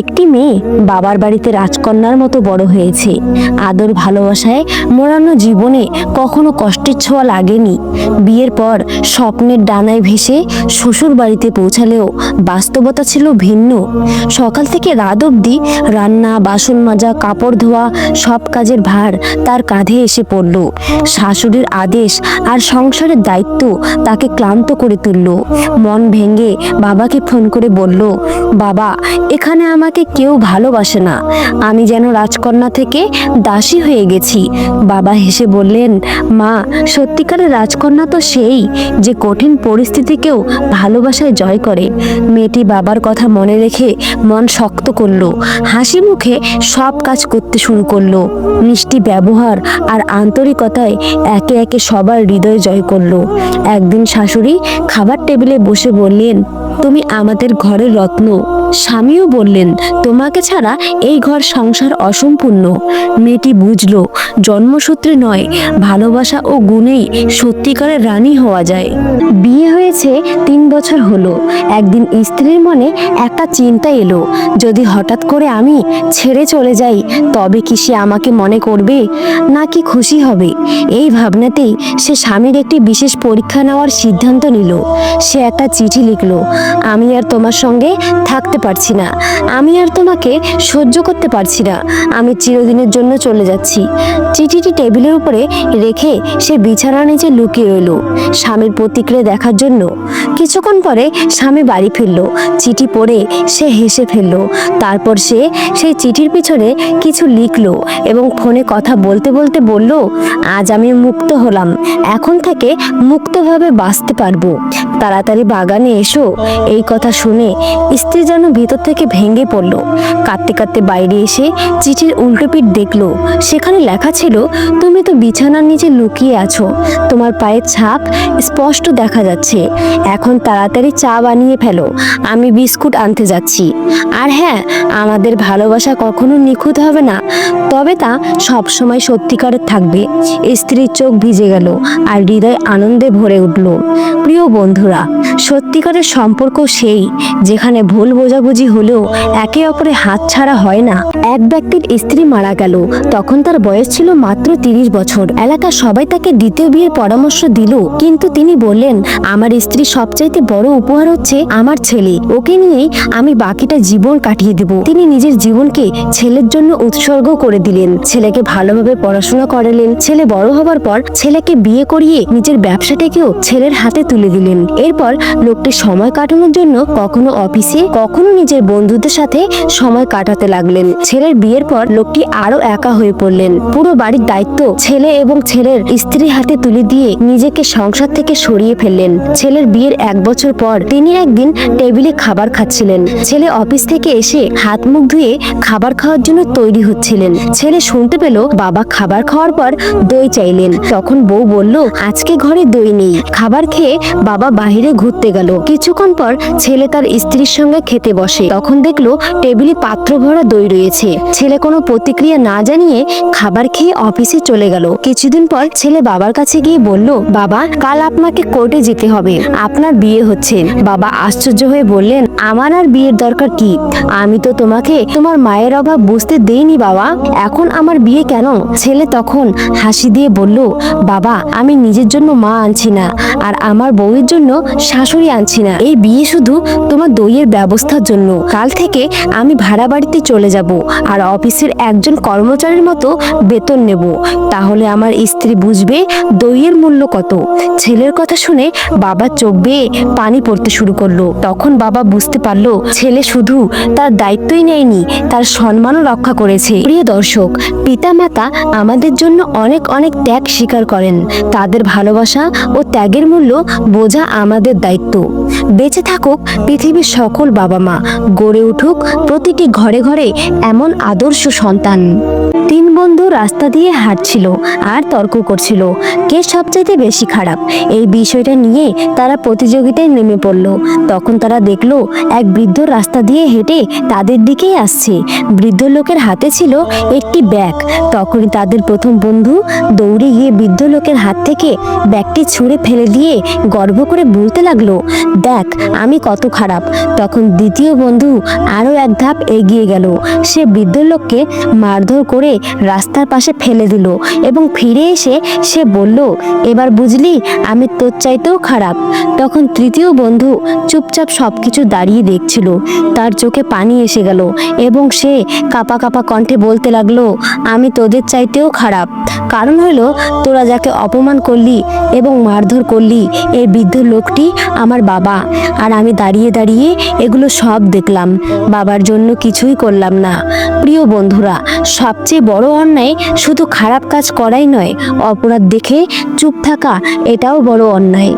একটি মেয়ে বাবার বাড়িতে রাজকন্যার মতো বড় হয়েছে। আদর ভালোবাসায় মোড়ানো জীবনে কখনো কষ্টের ছোঁয়া লাগেনি। বিয়ের পর স্বপ্নের ডানায় ভেসে শ্বশুর বাড়িতে পৌঁছালেও বাস্তবতা ছিল ভিন্ন। সকাল থেকে রাত অবধি রান্না, বাসন মাজা, কাপড় ধোয়া, সব কাজের ভার তার কাঁধে এসে পড়ল। শাশুড়ির আদেশ আর সংসারের দায়িত্ব তাকে ক্লান্ত করে তুলল। মন ভেঙে বাবাকে ফোন করে বলল, বাবা, এখানে আমাকে কেউ ভালোবাসে না। আমি যেন রাজকন্যা থেকে দাসী হয়ে গেছি। বাবা হেসে বললেন, মা, সত্যিকারের রাজকন্যা তো সেই যে কঠিন পরিস্থিতিকেও ভালোবাসায় জয় করে। মেয়েটি বাবার কথা মনে রেখে মন শক্ত করল, হাসি মুখে সব কাজ করতে শুরু করল। মিষ্টি ব্যবহার আর আন্তরিকতায় একে একে সবার হৃদয় জয় করল। একদিন শাশুড়ি খাবার টেবিলে বসে বললেন তুমি আমাদের ঘরের রত্ন। স্বামীও বললেন, তোমাকে ছাড়া এই ঘর সংসার অসম্পূর্ণ। মেয়েটি বুঝলো, জন্মসূত্রে নয়, ভালোবাসা ও গুণেই সত্যিকারের রানী হওয়া যায়। বিয়ে হয়েছে তিন বছর হলো। একদিন স্ত্রীর মনে একটা চিন্তা এলো, যদি হঠাৎ করে আমি ছেড়ে চলে যাই, তবে কি সে আমাকে মনে করবে, নাকি খুশি হবে? এই ভাবনাতেই সে স্বামীর একটি বিশেষ পরীক্ষা নেওয়ার সিদ্ধান্ত নিল। সে একটা চিঠি লিখলো আমি আর তোমার সঙ্গে থাকতে পারছি না। আমি আর তোমাকে সহ্য করতে পারছি না। আমি চিরদিনের জন্য চলে যাচ্ছি। চিঠিটি টেবিলের উপরে রেখে সে বিছানার নিচে লুকিয়ে রইল। স্বামীর প্রতিক্রিয়া দেখার জন্য কিছুক্ষণ পরে স্বামী বাড়ি ফিরল। চিঠি পড়ে সে হেসে ফেলল। তারপর সে সেই চিঠির পিছনে কিছু লিখলো এবং ফোনে কথা বলতে বলতে বলল, আজ আমি মুক্ত হলাম। এখন থেকে মুক্তভাবে বাঁচতে পারব। তাড়াতাড়ি বাগানে এসো। এই কথা শুনে স্ত্রী যেন ভিতর থেকে ভেঙে পড়ল। কাঁদতে কাঁদতে বাইরে এসে চিঠির উল্টো পিঠ দেখল, সেখানে লেখা ছিল, তুমি তো বিছানার নিচে লুকিয়ে আছো। তোমার পায়ের ছাপ স্পষ্ট দেখা যাচ্ছে। এখন তাড়াতাড়ি চা বানিয়ে ফেলো। আমি বিস্কুট আনতে যাচ্ছি। আর হ্যাঁ আমাদের ভালোবাসা কখনো নিখুঁত হবে না। তবে তা সবসময় সত্যিকারের থাকবে। স্ত্রীর চোখ ভিজে গেল আর হৃদয় আনন্দে ভরে উঠল। প্রিয় বন্ধুরা, সত্যিকারের সম্পর্ক সেই, যেখানে ভুল বোঝাবুঝি হলেও একে অপরে হাত ছাড়া হয় না। এক ব্যক্তির স্ত্রী মারা গেল। তখন তার বয়স ছিল মাত্র তিরিশ বছর। এলাকার সবাই তাকে দ্বিতীয় বিয়ের পরামর্শ দিল। কিন্তু তিনি বললেন, আমার স্ত্রী সবচাইতে বড় উপহার হচ্ছে আমার ছেলে। ওকে নিয়েই আমি বাকিটা জীবন কাটিয়ে দেব। তিনি নিজের জীবনকে ছেলের জন্য উৎসর্গ করে দিলেন। ছেলেকে ভালোভাবে পড়াশোনা করালেন। ছেলে বড় হবার পর ছেলেকে বিয়ে করিয়ে নিজের ব্যবসাটাকেও ছেলের হাতে তুলে দিলেন। এরপর লোকটি সময় কাটানোর জন্য কখনো অফিসে, কখনো নিজের বন্ধুদের সাথে সময় কাটাতে লাগলেন। ছেলের বিয়ের পর লোকটি আরও একা হয়ে পড়লেন। পুরো বাড়ির দায়িত্ব ছেলে এবং ছেলের স্ত্রী হাতে তুলে দিয়ে নিজেকে সংসার থেকে সরিয়ে ফেললেন। ছেলের বিয়ের এক বছর পর তিনি একদিন টেবিলে খাবার খাচ্ছিলেন। ছেলে অফিস থেকে এসে হাত মুখ ধুয়ে খাবার খাওয়ার জন্য তৈরি হচ্ছিলেন। ছেলে শুনতে পেল বাবা খাবার খাওয়ার পর দই চাইলেন। তখন বউ বলল, আজকে ঘরে দই নেই। খাবার খেয়ে বাবা বাইরে ঘুরতে গেল। কিছুক্ষণ পর ছেলে তার স্ত্রীর সঙ্গে খেতে বসে। তখন দেখল টেবিলে পাত্র ভরা দই রয়েছে। ছেলে কোনো প্রতিক্রিয়া না জানিয়ে খাবার খেয়ে অফিসে চলে গেল। কিছুদিন পর ছেলে বাবার কাছে গিয়ে বলল, বাবা, কাল আপনাকে কোর্টে যেতে হবে। আপনার বিয়ে হচ্ছে। বাবা আশ্চর্য হয়ে বললেন, আমার আর বিয়ের দরকার কি? আমি তো তোমাকে তোমার মায়ের অভাব বুঝতে দেইনি বাবা। এখন আমার বিয়ে কেন? ছেলে তখন হাসি দিয়ে বলল, বাবা, আমি নিজের জন্য মা আনছি না, আর আমার বউয়ের জন্য শাশুড়ি আনছি না। এই বিয়ে শুধু তোমার দইয়ের ব্যবস্থার জন্য। কাল থেকে আমি ভাড়া বাড়িতে চলে যাব আর অফিসের একজন কর্মচারীর মতো বেতন নেব। তাহলে আমার স্ত্রী বুঝবে দইয়ের মূল্য কত। ছেলের কথা শুনে বাবা চোখ বেয়ে পানি পড়তে শুরু করল। তখন বাবা বুঝতে পারল ছেলে শুধু তার দায়িত্বই নেয়নি, তার সম্মানও রক্ষা করেছে। প্রিয় দর্শক, পিতামাতা আমাদের জন্য অনেক অনেক ত্যাগ স্বীকার করেন। তাদের ভালোবাসা ও ত্যাগের মূল্য বোঝা আমাদের দায়িত্ব। বেঁচে থাকুক পৃথিবীর সকল বাবা মা গড়ে উঠুক প্রতিটি ঘরে ঘরে এমন আদর্শ সন্তান। তিন বন্ধু রাস্তা দিয়ে হাঁটছিল আর তর্ক করছিল, কে সবচাইতে বেশি খারাপ? এই বিষয়টা নিয়ে তারা প্রতিযোগিতায় নেমে পড়ল। তখন তারা দেখল, এক বৃদ্ধ রাস্তা দিয়ে হেঁটে তাদের দিকেই আসছে। বৃদ্ধ লোকের হাতে ছিল একটি ব্যাগ। তখনই তাদের প্রথম বন্ধু দৌড়ে গিয়ে বৃদ্ধ লোকের হাত থেকে ব্যাগটি ছুঁড়ে ফেলে দিয়ে গর্ব করে বলতে লাগল, দেখ, আমি কত খারাপ। তখন দ্বিতীয় বন্ধু আরও এক ধাপ এগিয়ে গেল। সে বৃদ্ধ লোককে মারধর করে রাস্তার পাশে ফেলে দিল এবং ফিরে এসে সে বলল, এবার বুঝলি, আমি তোর চাইতেও খারাপ। তখন তৃতীয় বন্ধু চুপচাপ সব কিছু দাঁড়িয়ে দেখছিল। তার চোখে পানি এসে গেল এবং সে কাপা কাপা কণ্ঠে বলতে লাগল, আমি তোদের চাইতেও খারাপ। কারণ হলো, তোরা যাকে অপমান করলি এবং মারধর করলি, এই বৃদ্ধ লোকটি আমার বাবা। আর আমি দাঁড়িয়ে দাঁড়িয়ে এগুলো সব দেখলাম। বাবার জন্য কিছুই করলাম না। প্রিয় বন্ধুরা, সবচেয়ে বড় অন্যায় শুধু খারাপ কাজ করাই নয় অপরাধ দেখে চুপ থাকা এটাও বড় অন্যায়।